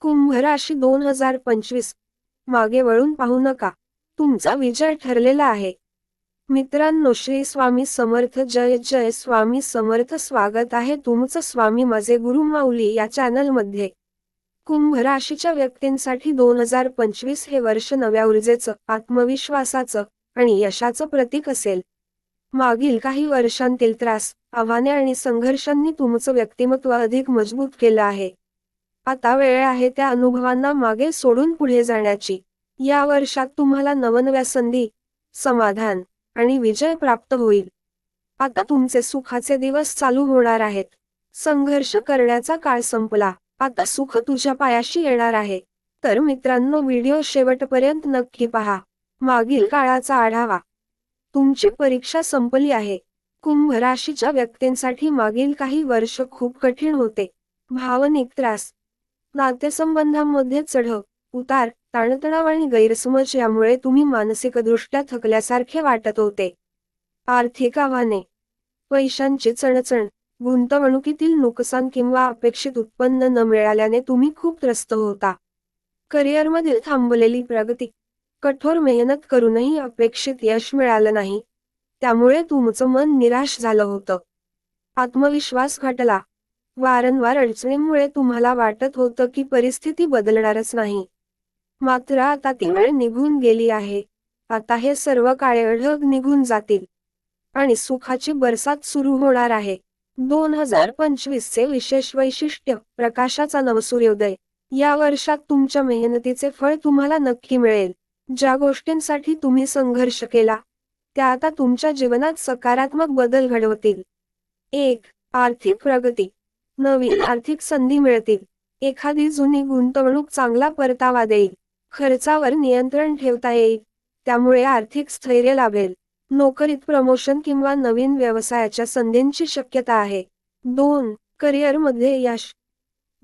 कुंभ राशी दोन हजार पंचवीस. मागे वळून पाहू नका. तुमचा विजय ठरलेला आहे. मित्रांनो श्री स्वामी समर्थ जय जय. स्वामी समर्थ स्वागत आहे तुमचं स्वामी माझे गुरु माऊली या चॅनलमध्ये. कुंभ राशीच्या व्यक्तींसाठी दोन हजार पंचवीस हे वर्ष नव्या ऊर्जेचं आत्मविश्वासाचं आणि यशाचं प्रतीक असेल. मागील काही वर्षांतील त्रास आव्हाने आणि संघर्षांनी तुमचं व्यक्तिमत्व अधिक मजबूत केलं आहे. आता वेळ आहे त्या अनुभवांना मागे सोडून पुढे जाण्याची. या वर्षात तुम्हाला नवनव्या संधी समाधान आणि विजय प्राप्त होईल. आता तुमचे सुखाचे दिवस चालू होणार आहेत. संघर्ष करण्याचा काळ संपला. आता सुख तुझ्या पायाशी येणार आहे. तर मित्रांनो व्हिडिओ शेवटपर्यंत नक्की पहा. मागील काळाचा आढावा. तुमची परीक्षा संपली आहे. कुंभ राशीच्या व्यक्तींसाठी मागील काही वर्ष खूप कठीण होते. भावनिक त्रास नातेसंबंधांमध्ये चढ उतार ताणतणाव आणि गैरसमज यामुळे तुम्ही मानसिकदृष्ट्या थकल्यासारखे वाटत होते. आर्थिक आव्हाने. पैशांची चणचण गुंतवणुकीतील नुकसान किंवा अपेक्षित उत्पन्न न मिळाल्याने तुम्ही खूप त्रस्त होता. करिअरमधील थांबलेली प्रगती कठोर मेहनत करूनही अपेक्षित यश मिळालं नाही त्यामुळे तुमचं मन निराश झालं होतं. आत्मविश्वास घटला. वारंवार अडचणीमुळे तुम्हाला वाटत होतं की परिस्थिती बदलणारच नाही. मात्र आता ती वेळ निघून गेली आहे. आता हे सर्व काळे निघून जातील. आणि सुखाची बरसात सुरू होणार आहे. दोन हजार पंचवीस चे विशेष वैशिष्ट्य प्रकाशाचा नवसूर्योदय या वर्षात तुमच्या मेहनतीचे फळ तुम्हाला नक्की मिळेल. ज्या गोष्टींसाठी तुम्ही संघर्ष केला त्या आता तुमच्या जीवनात सकारात्मक बदल घडवतील. एक आर्थिक प्रगती. नवीन आर्थिक संधी मिळतील. एखादी जुनी गुंतवणूक चांगला परतावा देईल. खर्चावर नियंत्रण ठेवता येईल. त्यामुळे आर्थिक स्थैर्य लाभेल. नोकरीत प्रमोशन किंवा नवीन व्यवसायाच्या संधींची शक्यता आहे. दोन करिअरमध्ये यश.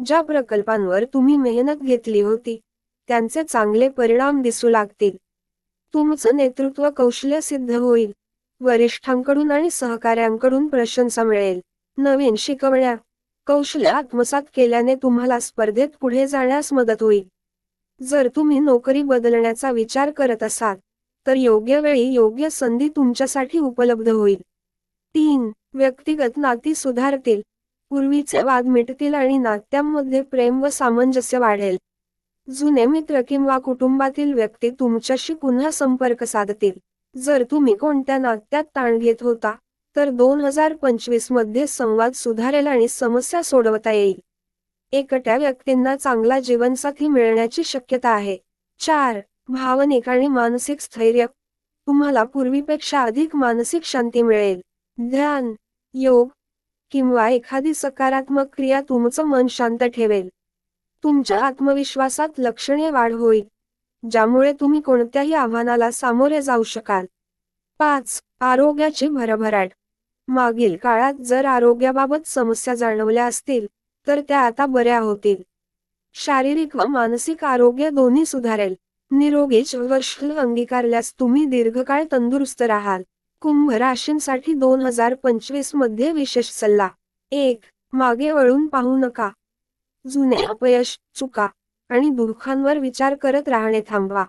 ज्या प्रकल्पांवर तुम्ही मेहनत घेतली होती त्यांचे चांगले परिणाम दिसू लागतील. तुमचं नेतृत्व कौशल्य सिद्ध होईल. वरिष्ठांकडून आणि सहकाऱ्यांकडून प्रशंसा मिळेल. नवीन शिकवण्या कौशल्य आत्मसात केल्याने तुम्हाला स्पर्धेत पुढे जाण्यास मदत होईल. जर तुम्ही नोकरी बदलण्याचा विचार करत असाल तर योग्य वेळी योग्य संधी तुमच्यासाठी उपलब्ध होईल. तीन व्यक्तिगत नाती सुधारतील. पूर्वीचे वाद मिटतील आणि नात्यांमध्ये प्रेम व सामंजस्य वाढेल. जुने मित्र किंवा कुटुंबातील व्यक्ती तुमच्याशी पुन्हा संपर्क साधतील. जर तुम्ही कोणत्या नात्यात ताण घेत होता तर दोन हजार पंचवीसमध्ये संवाद सुधारेल आणि समस्या सोडवता येईल. एकट्या व्यक्तींना चांगला जीवनसाथी मिळण्याची शक्यता आहे. चार भावनिक आणि मानसिक स्थैर्य. तुम्हाला पूर्वीपेक्षा अधिक मानसिक शांती मिळेल. ध्यान योग किंवा एखादी सकारात्मक क्रिया तुमचं मन शांत ठेवेल. तुमच्या आत्मविश्वासात लक्षणीय वाढ होईल ज्यामुळे तुम्ही कोणत्याही आव्हानाला सामोरे जाऊ शकाल. पाच आरोग्याची भरभराट. मागील काळात जर आरोग्याबाबत समस्या जाणवल्या असतील तर त्या आता बऱ्या होतील. शारीरिक व मानसिक आरोग्य दोन्ही सुधारेल. निरोगी वर्ष अंगीकारल्यास तुम्ही दीर्घकाळ तंदुरुस्त राहाल. कुंभ राशींसाठी दोन हजार पंचवीसमध्ये विशेष सल्ला. एक मागे वळून पाहू नका. जुने अपयश चुका आणि दुःखांवर विचार करत राहणे थांबवा.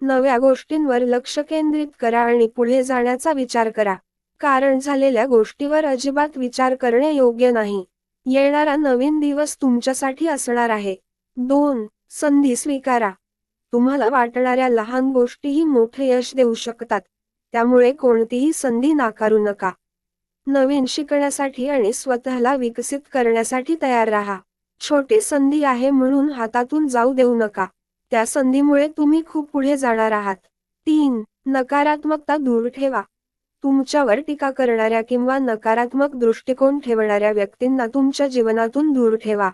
नव्या गोष्टींवर लक्ष केंद्रित करा आणि पुढे जाण्याचा विचार करा. कारण झालेल्या गोष्टीवर अजिबात विचार करणे योग्य नाही. येणारा नवीन दिवस तुमच्यासाठी असणार आहे. दोन संधी स्वीकारा. तुम्हाला वाटणाऱ्या लहान गोष्टीही मोठे यश देऊ शकतात. त्यामुळे कोणतीही संधी नाकारू नका. नवीन शिकण्यासाठी आणि स्वतःला विकसित करण्यासाठी तयार राहा. छोटी संधी आहे म्हणून हातातून जाऊ देऊ नका. त्या संधीमुळे तुम्ही खूप पुढे जाणार आहात. तीन नकारात्मकता दूर ठेवा. तुमच्यावर टीका करणाऱ्या किंवा नकारात्मक दृष्टिकोन ठेवणाऱ्या व्यक्तींना तुमच्या जीवनातून दूर ठेवा.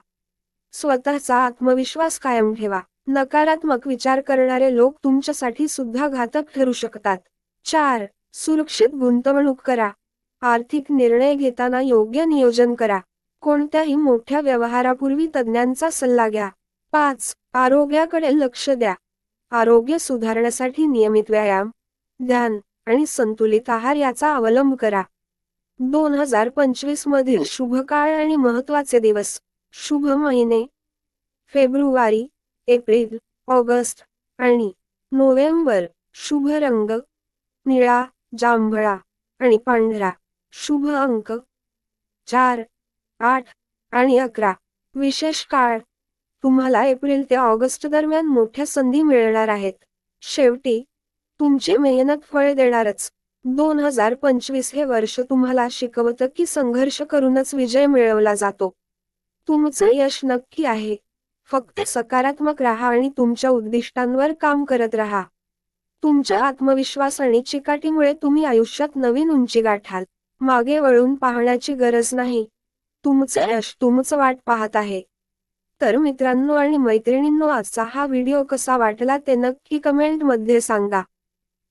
स्वतःचा आत्मविश्वास कायम ठेवा. नकारात्मक विचार करणारे लोक तुमच्यासाठी सुद्धा घातक ठरू शकतात. चार सुरक्षित गुंतवणूक करा. आर्थिक निर्णय घेताना योग्य नियोजन करा. कोणत्याही मोठ्या व्यवहारापूर्वी तज्ज्ञांचा सल्ला घ्या. पाच आरोग्याकडे लक्ष द्या. आरोग्य सुधारण्यासाठी नियमित व्यायाम. ध्यान आणि संतुलित आहार याचा अवलंब करा. दोन हजार पंचवीस मधील शुभ काळ आणि महत्त्वाचे दिवस. शुभ महिने. फेब्रुवारी एप्रिल ऑगस्ट आणि नोव्हेंबर. शुभ रंग. निळा जांभळा आणि पांढरा. शुभ अंक. चार आठ आणि अकरा. विशेष काळ. तुम्हाला एप्रिल ते ऑगस्ट दरम्यान मोठ्या संधी मिळणार आहेत. शेवटी तुमची मेहनत फळ देणारच. दोन हजार पंचवीस हे वर्ष तुम्हाला शिकवतं की संघर्ष करूनच विजय मिळवला जातो. तुमचं यश नक्की आहे. फक्त सकारात्मक राहा आणि तुमच्या उद्दिष्टांवर काम करत राहा. तुमच्या आत्मविश्वास आणि चिकाटीमुळे तुम्ही आयुष्यात नवीन उंची गाठाल. मागे वळून पाहण्याची गरज नाही. तुमचं यश तुमचं वाट पाहत आहे. तर मित्रांनो आणि मैत्रिणींनो आजचा हा व्हिडिओ कसा वाटला ते नक्की कमेंटमध्ये सांगा.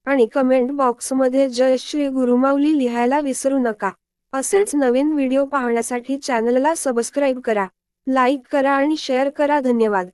आणि कमेंट बॉक्समध्ये जय श्री गुरुमाऊली लिहायला विसरू नका. असेच नवीन व्हिडिओ पाहण्यासाठी चॅनलला सबस्क्राईब करा. लाईक करा आणि शेअर करा. धन्यवाद.